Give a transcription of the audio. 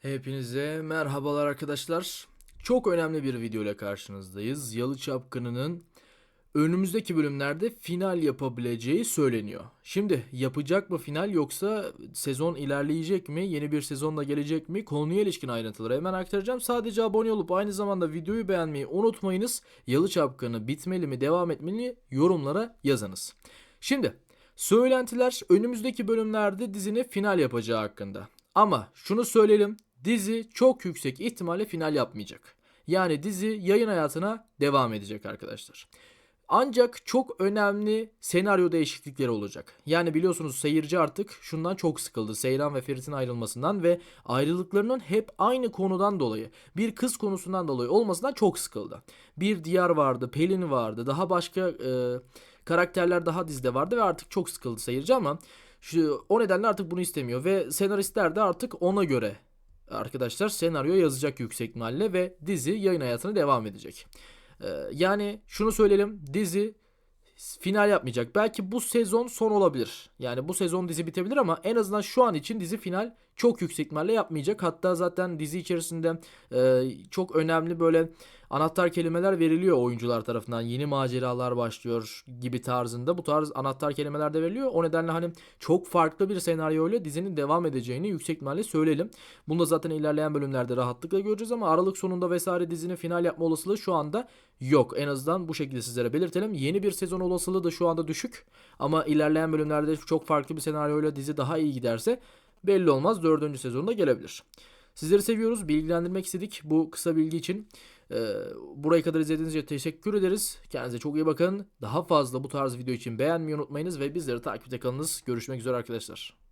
Hepinize merhabalar arkadaşlar. Çok önemli bir video ile karşınızdayız. Yalı Çapkını'nın önümüzdeki bölümlerde final yapabileceği söyleniyor. Şimdi yapacak mı final yoksa sezon ilerleyecek mi? Yeni bir sezonla gelecek mi? Konuya ilişkin ayrıntıları hemen aktaracağım. Sadece abone olup aynı zamanda videoyu beğenmeyi unutmayınız. Yalı Çapkını bitmeli mi devam etmeli mi yorumlara yazınız. Şimdi söylentiler önümüzdeki bölümlerde dizinin final yapacağı hakkında. Ama şunu söyleyelim. Dizi çok yüksek ihtimalle final yapmayacak. Yani dizi yayın hayatına devam edecek arkadaşlar. Ancak çok önemli senaryo değişiklikleri olacak. Yani biliyorsunuz seyirci artık şundan çok sıkıldı. Seyran ve Ferit'in ayrılmasından ve ayrılıklarının hep aynı konudan dolayı, bir kız konusundan dolayı olmasından çok sıkıldı. Bir Diyar vardı, Pelin vardı, daha başka e, karakterler daha dizide vardı ve artık çok sıkıldı seyirci ama şu, o nedenle artık bunu istemiyor ve senaristler de artık ona göre arkadaşlar senaryo yazacak yüksek ihtimalle ve dizi yayın hayatına devam edecek. Ee, yani şunu söyleyelim dizi final yapmayacak. Belki bu sezon son olabilir. Yani bu sezon dizi bitebilir ama en azından şu an için dizi final çok yüksek ihtimalle yapmayacak. Hatta zaten dizi içerisinde e, çok önemli böyle anahtar kelimeler veriliyor oyuncular tarafından. Yeni maceralar başlıyor gibi tarzında bu tarz anahtar kelimeler de veriliyor. O nedenle hani çok farklı bir senaryoyla dizinin devam edeceğini yüksek ihtimalle söyleyelim. Bunu da zaten ilerleyen bölümlerde rahatlıkla göreceğiz ama Aralık sonunda vesaire dizinin final yapma olasılığı şu anda yok. En azından bu şekilde sizlere belirtelim. Yeni bir sezon olasılığı da şu anda düşük. Ama ilerleyen bölümlerde çok farklı bir senaryoyla dizi daha iyi giderse belli olmaz. Dördüncü sezonda gelebilir. Sizleri seviyoruz. Bilgilendirmek istedik bu kısa bilgi için. Ee, buraya kadar izlediğiniz için teşekkür ederiz. Kendinize çok iyi bakın. Daha fazla bu tarz video için beğenmeyi unutmayınız ve bizleri takipte kalınız. Görüşmek üzere arkadaşlar.